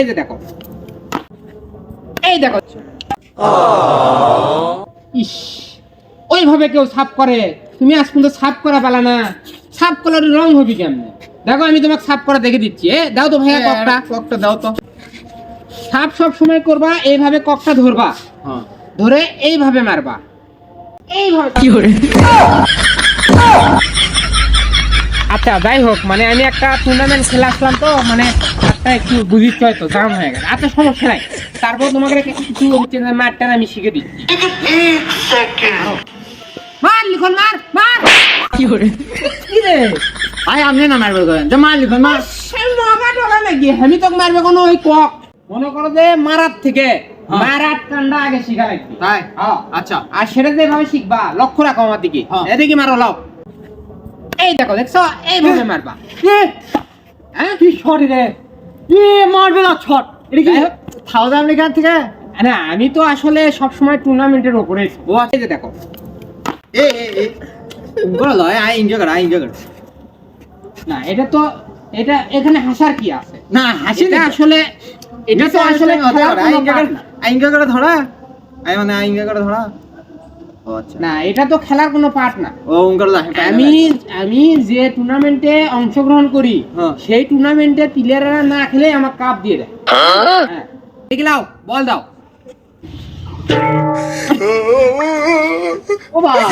এই যে দেখো। এই দেখো। ইস ওইভাবে কেউ সাফ করে। তুমি আজ পর্যন্ত সাফ করা পালা না। সাফ করার রং হবি কেমনে? দেখো আমি তোমাকে সাফ করা দেখে দিচ্ছি। এ দাও তো ভাইয়া ককটা ককটা দাও তো। সাপ সব সময় করবা এইভাবে ককটা ধরবা। হ্যাঁ। ধরে এইভাবে মারবা। এইভাবে আচ্ছা যাই হোক মানে আমি একটা টুর্নামেন্ট খেলে আসলাম তো মানে একটা একটু বুঝিচ্ছ হয়তো জাম হয়ে গেছে। আচ্ছা সমস্যা নাই। তারপর তোমাকে কিছু হচ্ছে না মারটা আমি শিখে দিচ্ছি। মার লিখন মার মার। কি রে? ভাই আপনি না মারবে করেন যে মার লিখন মার। সে মগা টগা নাকি আমি তোকে মারবে কোনো ওই কক। মনে করো যে মারার থেকে হ্যাঁ। মারার ঠান্ডা আগে শিখা লাগবে। তাই? হ্যাঁ। আচ্ছা। আর সেটা যেভাবে শিখবা লক্ষ্য রাখো আমার দিকে। হ্যাঁ। এদিকে মারো লাও। এই দেখো দেখছ? এইভাবে মারবা। এ হ্যাঁ? কি শট রে? এ মারবে না শট এটা কি? হোক। থাউজেন্ড এখান থেকে? না আমি তো আসলে সব সময় টুর্নামেন্টের উপরে ও আছে যে দেখো। এ এ এ বড় লয় আই এনজয় কর আই এনজয় কর। না এটা তো এটা এখানে হাসার কি আছে? না হাসি না আসলে এটা তো আসলে খেলার কোনো part না। আই এনজয় করে ধরা। আই মানে আই এনজয় করে ধরা। না এটা তো খেলার কোনো পার্ট না। আমি আমি যে টুর্নামেন্টে অংশগ্রহণ করি হ্যাঁ। সেই টুর্নামেন্টে প্লেয়াররা না খেলে আমার কাপ দিয়ে দেয়। হ্যাঁ। লাও বল দাও। ও বাবা।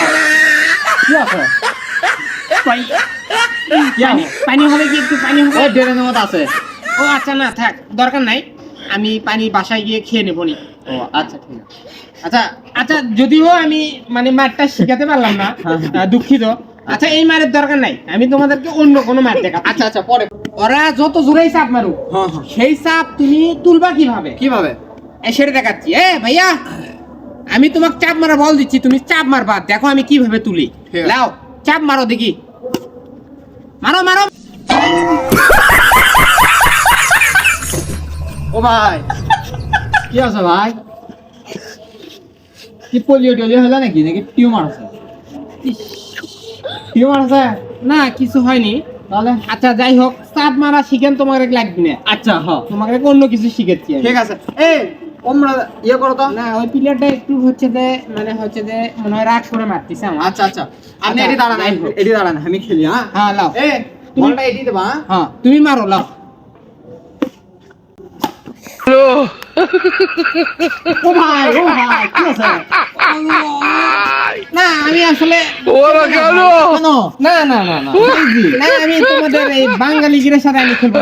কি আছে? পানি হবে কি একটু পানি হবে? ও ডেরেনের মতো আছে। ও আচ্ছা না থাক দরকার নাই। আমি পানি বাসায় গিয়ে খেয়ে নেব নি। ও আচ্ছা ঠিক আছে। আচ্ছা আচ্ছা যদিও আমি মানে মারটা শিখাতে পারলাম না দুঃখিত। আচ্ছা এই মারের দরকার নাই। আমি তোমাদেরকে অন্য কোনো মার দেখা আচ্ছা আচ্ছা পরে। ওরা যত জোরেই চাপ মারুক হ্যাঁ হ্যাঁ। সেই চাপ তুমি তুলবা কীভাবে? কীভাবে? সেটা দেখাচ্ছি। এ ভাইয়া আমি তোমাকে চাপ মারা বল দিচ্ছি তুমি চাপ মারবা। দেখো আমি কীভাবে তুলি। লাও চাপ মারো দেখি। মারো মারো ও ভাই। কি আছে ভাই? কি পোলিও টোলিও হলো নাকি? নাকি টিউমার আছে? টিউমার আছে? না কিছু হয়নি। তাহলে? আচ্ছা যাই হোক চাপ মারা শিখেন তোমার লাগবে না। আচ্ছা হ। তোমাকে অন্য কিছু শিখেছি ঠিক আছে। এই তোমরা ইয়ে করো তো। না ওই প্লেয়ারটা একটু হচ্ছে যে মানে হচ্ছে যে মনে হয় রাগ করে মারতেছে আমার। আচ্ছা আচ্ছা। আপনি আচ্ছা, এটি দাঁড়ান। এটি দাঁড়ান আমি খেলি হ্যাঁ? হ্যাঁ লাও। এ বলটা এটি দেবা হ্যাঁ? হ্যাঁ তুমি মারো লাও। ও ভাই ও ভাই কি আছে না আমি আসলে কেন? না না না না না আমি তোমাদের এই বাঙালি গিরের সাথে আমি খেলব।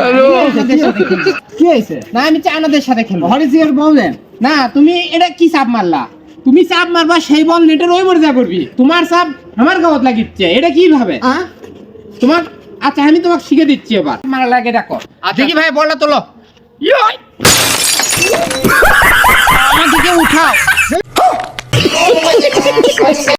কি হয়েছে? না আমি চায়নাদের সাথে খেলব। ইউর প্রবলেম না তুমি এটা কি চাপ মারলা? তুমি চাপ মারবা সেই বল নেটের ওই মরে যা করবি। তোমার চাপ আমার গাওয়াত লাগিচ্ছে। এটা কীভাবে? তোমার আচ্ছা আমি তোমাকে শিখে দিচ্ছি এবার। মারা লাগে দেখো আচ্ছা। দেখি ভাই বলটা তোলো। ইয়ই! Спасибо.